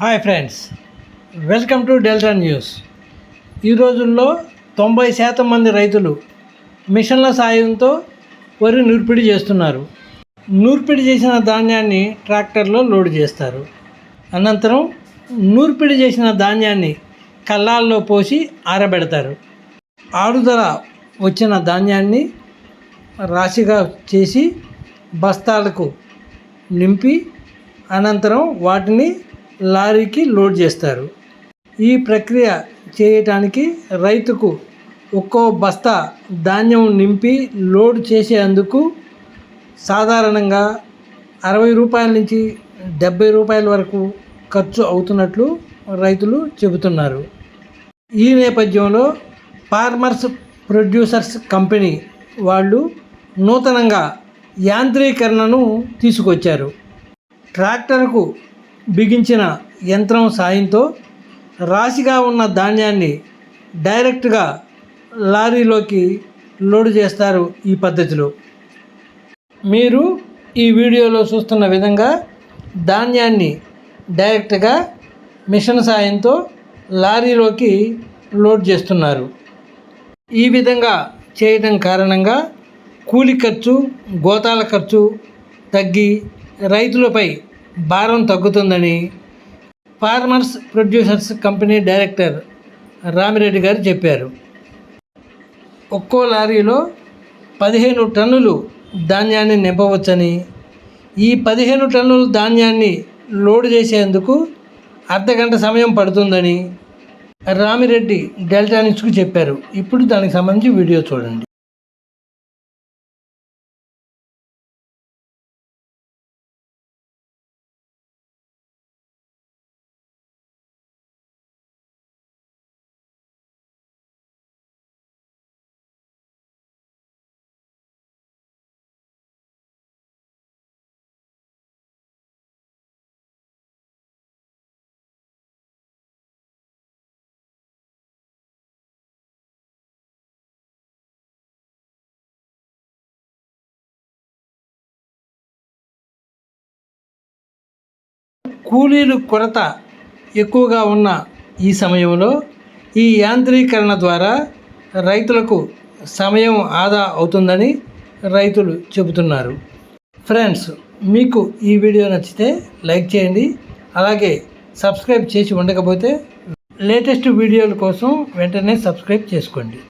Hi friends welcome to Delta News ఈ రోజుల్లో తొంభై శాతం మంది రైతులు మిషన్ల సాయంతో వరి నూర్పిడి చేస్తున్నారు. నూర్పిడి చేసిన ధాన్యాన్ని ట్రాక్టర్లో లోడ్ చేస్తారు. అనంతరం నూర్పిడి చేసిన ధాన్యాన్ని కళ్ళాల్లో పోసి ఆరబెడతారు. ఆరుదల వచ్చిన ధాన్యాన్ని రాశిగా చేసి బస్తాలకు నింపి అనంతరం వాటిని లారీకి లోడ్ చేస్తారు. ఈ ప్రక్రియ చేయటానికి రైతుకు ఒక్కో బస్తా ధాన్యం నింపి లోడ్ చేసేందుకు సాధారణంగా అరవై రూపాయల నుంచి డెబ్బై రూపాయల వరకు ఖర్చు అవుతున్నట్లు రైతులు చెబుతున్నారు. ఈ నేపథ్యంలో ఫార్మర్స్ ప్రొడ్యూసర్స్ కంపెనీ వాళ్ళు నూతనంగా యాంత్రీకరణను తీసుకొచ్చారు. ట్రాక్టర్కు బిగించిన యంత్రం సాయంతో రాశిగా ఉన్న ధాన్యాన్ని డైరెక్ట్గా లారీలోకి లోడ్ చేస్తారు ఈ పద్ధతిలో. మీరు ఈ వీడియోలో చూస్తున్న విధంగా ధాన్యాన్ని డైరెక్ట్గా మిషన్ సాయంతో లారీలోకి లోడ్ చేస్తున్నారు. ఈ విధంగా చేయడం కారణంగా కూలి ఖర్చు గోతాల ఖర్చు తగ్గి రైతులపై భారం తగ్గుతుందని farmers producers company director Ramireddy గారు చెప్పారు. ఒక్కో లారీలో పదిహేను టన్నులు ధాన్యాన్ని నింపవచ్చని ఈ పదిహేను టన్నుల ధాన్యాన్ని లోడ్ చేసేందుకు అర్ధగంట సమయం పడుతుందని రామిరెడ్డి డెల్టా న్యూస్కు చెప్పారు. ఇప్పుడు దానికి సంబంధించి వీడియో చూడండి. కూలీలు కొరత ఎక్కువగా ఉన్న ఈ సమయంలో ఈ యాంత్రీకరణ ద్వారా రైతులకు సమయం ఆదా అవుతుందని రైతులు చెబుతున్నారు. ఫ్రెండ్స్ మీకు ఈ వీడియో నచ్చితే లైక్ చేయండి అలాగే సబ్స్క్రైబ్ చేసి ఉండకపోతే లేటెస్ట్ వీడియోల కోసం వెంటనే సబ్స్క్రైబ్ చేసుకోండి.